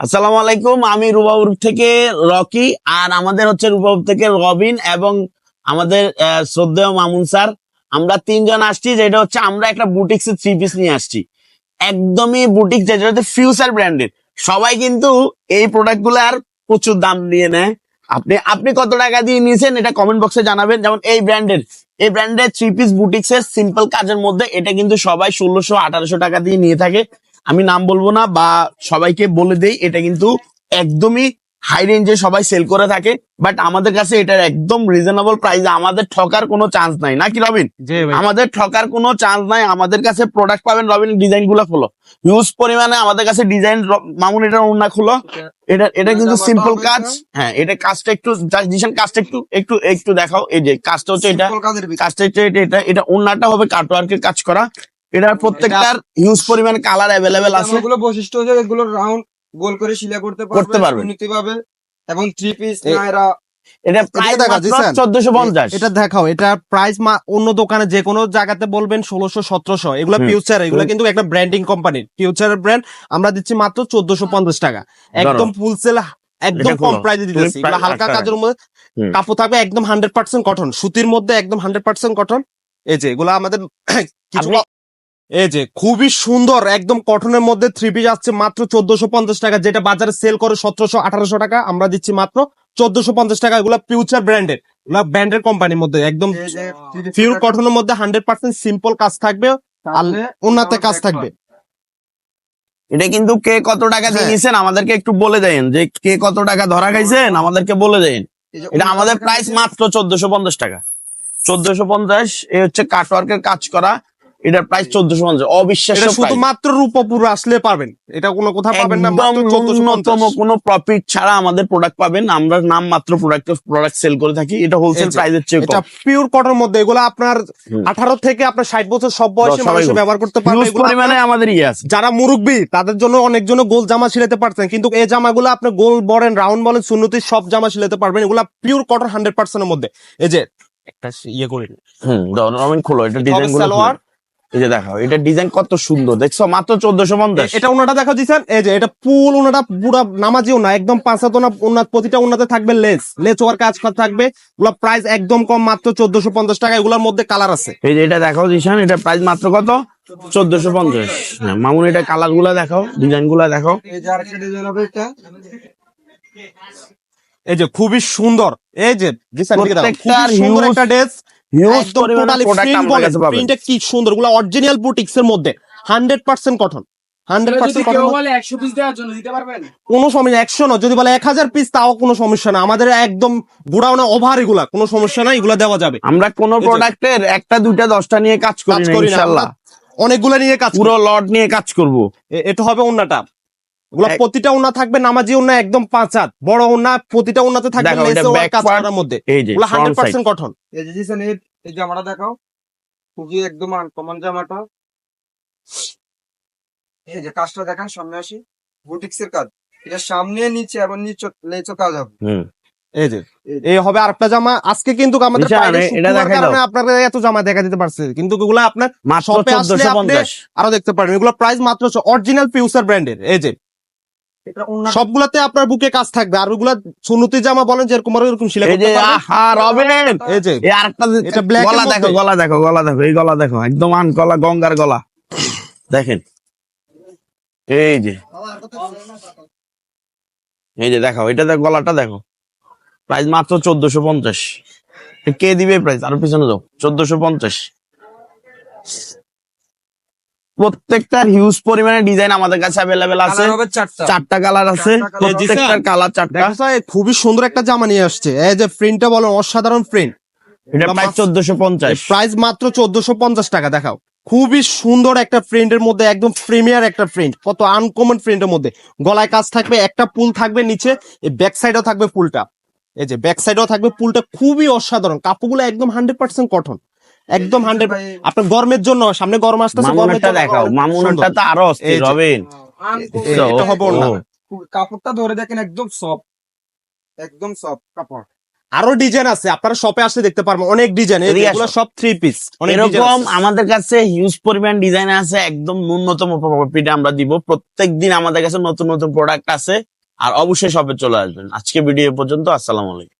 আসসালামু আলাইকুম, আমি রুবাউর থেকে রকি, আর আমাদের হচ্ছে রুবাউর থেকে রবিন এবং আমাদের শ্রদ্ধেয় মামুন স্যার। আমরা তিনজন আসছি, যেটা হচ্ছে আমরা একটা বুটিক্স থ্রি পিস নিয়ে আসছি। একদমই বুটিক যেটা হচ্ছে ফিউচার ব্র্যান্ডের সবাই কিন্তু এই প্রোডাক্টগুলো আর প্রচুর দাম নিয়ে নেয়। আপনি আপনি কত টাকা দিয়ে নিয়েছেন এটা কমেন্ট বক্সে জানাবেন। যেমন এই ব্র্যান্ডের এই ব্র্যান্ডের থ্রি পিস বুটিক্স এর সিম্পল কাজের মধ্যে এটা কিন্তু সবাই ষোলোশো আঠারোশো টাকা দিয়ে নিয়ে থাকে। আমি নাম বলব না বা সবাইকে বলে দেই এটা কিন্তু একদমই হাই রেঞ্জে সবাই সেল করে থাকে বাট আমাদের কাছে এটার একদম রিজনেবল প্রাইস আমাদের ঠকার কোনো চান্স নাই। নাকি রবিন? আমাদের ঠকার কোনো চান্স নাই আমাদের কাছে প্রোডাক্ট পাবেন রবিন ডিজাইনগুলো খোলো। হিউজ পরিমাণে আমাদের কাছে ডিজাইন মামুন এটা ওনা খোলো। এটা এটা কিন্তু সিম্পল কাজ। হ্যাঁ এটা কাজটা একটু জিশান কাজটা একটু একটু একটু দেখাও। এই যে কাজটা হচ্ছে এটা। কাজটা হচ্ছে এটা এটা এটা ওনাটা হবে কাটওয়ার্কের কাজ করা। এটার প্রত্যেকটার হিউজ পরিমাণ কালার অ্যাভেলেবেল আছে জামাগুলো বৈশিষ্ট্য হচ্ছে এগুলো রাউন্ড গোল করে সিলা করতে পারবে করতে পারবে। এবং থ্রি পিস নায়রা এটা প্রাইস? চোদ্দশো পঞ্চাশ এটা দেখাও এটা প্রাইস অন্য দোকানে যে কোনো জায়গাতে বলবেন ষোলোশো সতেরোশো এগুলো ফিউচার এগুলো কিন্তু একটা ব্র্যান্ডিং কোম্পানি ফিউচারের ব্র্যান্ড আমরা দিচ্ছি মাত্র চোদ্দশো পঞ্চাশ টাকা একদম ফুল সেল একদম কম। প্রাইসে দিতেছি এগুলো হালকা কাজের মধ্যে। কাপড় থাকবে একদম হান্ড্রেড পার্সেন্ট কটন সুতির মধ্যে একদম হান্ড্রেড পার্সেন্ট কটন এই যে এগুলো আমাদের কিছু এই যে খুবই সুন্দর একদম কটনের মধ্যে থ্রি পিস আসছে মাত্র চোদ্দশো পঞ্চাশ টাকা যেটা বাজারে সেল করে সতেরোশো আঠারোশো টাকা। আমরা দিচ্ছি মাত্র চোদ্দশো পঞ্চাশ টাকা এগুলো ফিউচার ব্র্যান্ডের এগুলো ব্র্যান্ডের কোম্পানির মধ্যে একদম পিওর কটনের মধ্যে হান্ড্রেড পার্সেন্ট সিম্পল কাজ থাকবে আর উন্নতে কাজ থাকবে। এটা কিন্তু কে কত টাকা দিয়ে হ্যাঁ। আমাদেরকে একটু বলে দেন যে কে কত টাকা ধরা খাইছেন আমাদেরকে বলে দেন। এটা আমাদের প্রাইস মাত্র চোদ্দশো পঞ্চাশ টাকা। চোদ্দশো পঞ্চাশ এ হচ্ছে কাটওয়ার্কের কাজ করা এটার প্রাইস চোদ্দশো পঞ্চাশ অবিশ্বাস্য শুধুমাত্র রূপপুর আসলে পাবেন এটা কোনো কোথাও পাবেন না ন্যূনতম কোনো প্রফিট ছাড়া আমাদের প্রোডাক্ট পাবেন। আমরা নাম মাত্র প্রোডাক্ট প্রোডাক্ট সেল করে থাকি। এটা হোলসেল প্রাইসের চেয়ে এটা পিওর কটন মধ্যে এগুলো আপনার আঠারো থেকে আপনার ষাট বছর সব বয়সে মানুষ ব্যবহার করতে পারবে। পরিমাণে আমাদের ইয়ে আছে। যারা মুরব্বী তাদের জন্য অনেকজন গোল জামা সিলাতে পারছেন। কিন্তু এই জামাগুলো আপনি গোল বলেন রাউন্ড বলেন সুন্নতি সব জামা সিলাতে পারবেন। এগুলা পিওর কটন হান্ড্রেড পার্সেন্টের মধ্যে। এই যে একটা ইয়ে করে। হুম খোলো এটা ডিজাইনগুলো। এই যে দেখাও এটা ডিজাইন কত সুন্দর দেখছ? মাত্র চোদ্দশো পঞ্চাশ। এটা ওনাটা দেখা দিচ্ছেন এই যে এটা ফুল ওনাটা পুরা নামাজিও না একদম পাঁচাতো না ওনার প্রতিটা ওনাতে থাকবে লেস। লেস ওয়ার কাজ থাকবে। এগুলা প্রাইস একদম কম মাত্র চোদ্দশো পঞ্চাশ টাকা। এগুলোর মধ্যে কালার আছে। এই যে এটা দেখাও জিশান এটা প্রাইস মাত্র কত? চোদ্দশো পঞ্চাশ। হ্যাঁ মামুন এটা কালারগুলা দেখাও ডিজাইনগুলা দেখাও। এই যে আরেকটা ডিজাইন হবে এটা। এই যে খুবই সুন্দর। এই যে জি স্যার, দিকে খুবই সুন্দর একটা ড্রেস হিউজ পরিমাণে প্রোডাক্ট প্রিন্ট কাছে পাবেন। প্রিন্টটা কি সুন্দরগুলো অরিজিনাল বুটিক্স এর মধ্যে। কটন কোনো সমস্যা একশো না যদি বলে এক হাজার পিস তাও কোনো সমস্যা না আমাদের একদম ওভার এগুলা কোনো সমস্যা নাই এগুলা দেওয়া যাবে। আমরা কোন প্রোডাক্টের একটা দুইটা দশটা নিয়ে কাজ করি কাজ না ইনশাল্লাহ। আমরা নিয়ে কাজ পুরো লট নিয়ে কাজ করব। এ- এটা হবে ওন্নাটা। এগুলো এক- প্রতিটা ওন্না থাকবে নামাজি ওন্না একদম পাঁচ হাত। বড় ওন্না প্রতিটা ওন্নাতে থাকবে কাজ মধ্যে। হান্ড্রেড পার্সেন্ট কটন এই জামাটা দেখাও। খুবই একদম আনকমন জামাটা। এই যে কাজটা দেখান সামনে আসি। বুটিক্স এর কাজ। এটা সামনে নিচে এবং নিচে লেচো কাজ হবে। এই যে এই হবে আরেকটা জামা। আজকে কিন্তু আমাদের কারণে আপনাদের এত জামা দেখা দিতে পারছে। কিন্তু এগুলো আপনার মাত্র শপে আসলে আপনি- আরও দেখতে পারেন। এগুলো প্রাইস মাত্র অরিজিনাল ফিউচার ব্র্যান্ডের এই যে সবগুলাতে আপনার বুকে কাজ থাকবে। আর ওগুলা সুন্নতি জামা বলেন যেরকম আর এরকম সিলাই করতে পারবেন আহা রবেন! এই যে। এই আরেকটা এটা black গলা দেখো গলা দেখো গলা দেখো এই গলা দেখো একদম আন গলা গঙ্গার গলা। দেখেন। এই যে। এই যে দেখো এটা দেখো গলাটা দেখো। প্রাইস মাত্র চোদ্দশো পঞ্চাশ। কে দিবে প্রাইস? আরও পিছনে যাও। চোদ্দশো পঞ্চাশ। প্রত্যেকটার হিউজ পরিমাণে ডিজাইন আমাদের কাছে অ্যাভেলেবেল আছে। চারটা। চারটা কালার আছে। প্রত্যেকটার কালার চারটা। খুবই সুন্দর একটা জামা নিয়ে আসছে। এই যে প্রিন্টটা বলেন অসাধারণ প্রিন্ট এটা প্রাইস চোদ্দশো পঞ্চাশ। প্রাইস মাত্র চোদ্দশো পঞ্চাশ টাকা দেখাও। খুবই সুন্দর একটা প্রিন্টের মধ্যে একদম প্রিমিয়ার একটা প্রিন্ট কত আনকমন প্রিন্টের মধ্যে। গলায় কাজ থাকবে একটা পুল থাকবে নিচে এই ব্যাক সাইডেও থাকবে পুলটা। এই যে ব্যাক সাইডেও থাকবে পুলটা খুবই অসাধারণ। কাপড়গুলো একদম হান্ড্রেড পার্সেন্ট কটন একদম হান্ড্রেড আপনার গরমের জন্য সামনে গরম আসতেছে গরমের দেখাও সুন্দর। তো আরও অস্থির। এটা হবে। কাপড়টা ধরে দেখেন একদম সফট একদম সফট কাপড়। আরও ডিজাইন আছে আপনারা শপে আসলে দেখতে পারবেন অনেক ডিজাইন। এগুলো সব থ্রি পিস এরকম আমাদের কাছে হিউজ পরিমাণ ডিজাইন আছে একদম ন্যূনতম প্রফিটে আমরা দিব। প্রত্যেক দিন আমাদের কাছে নতুন নতুন প্রোডাক্ট আছে আর অবশ্যই সবে চলে আসবেন। আজকে ভিডিও পর্যন্ত আসসালামু আলাইকুম।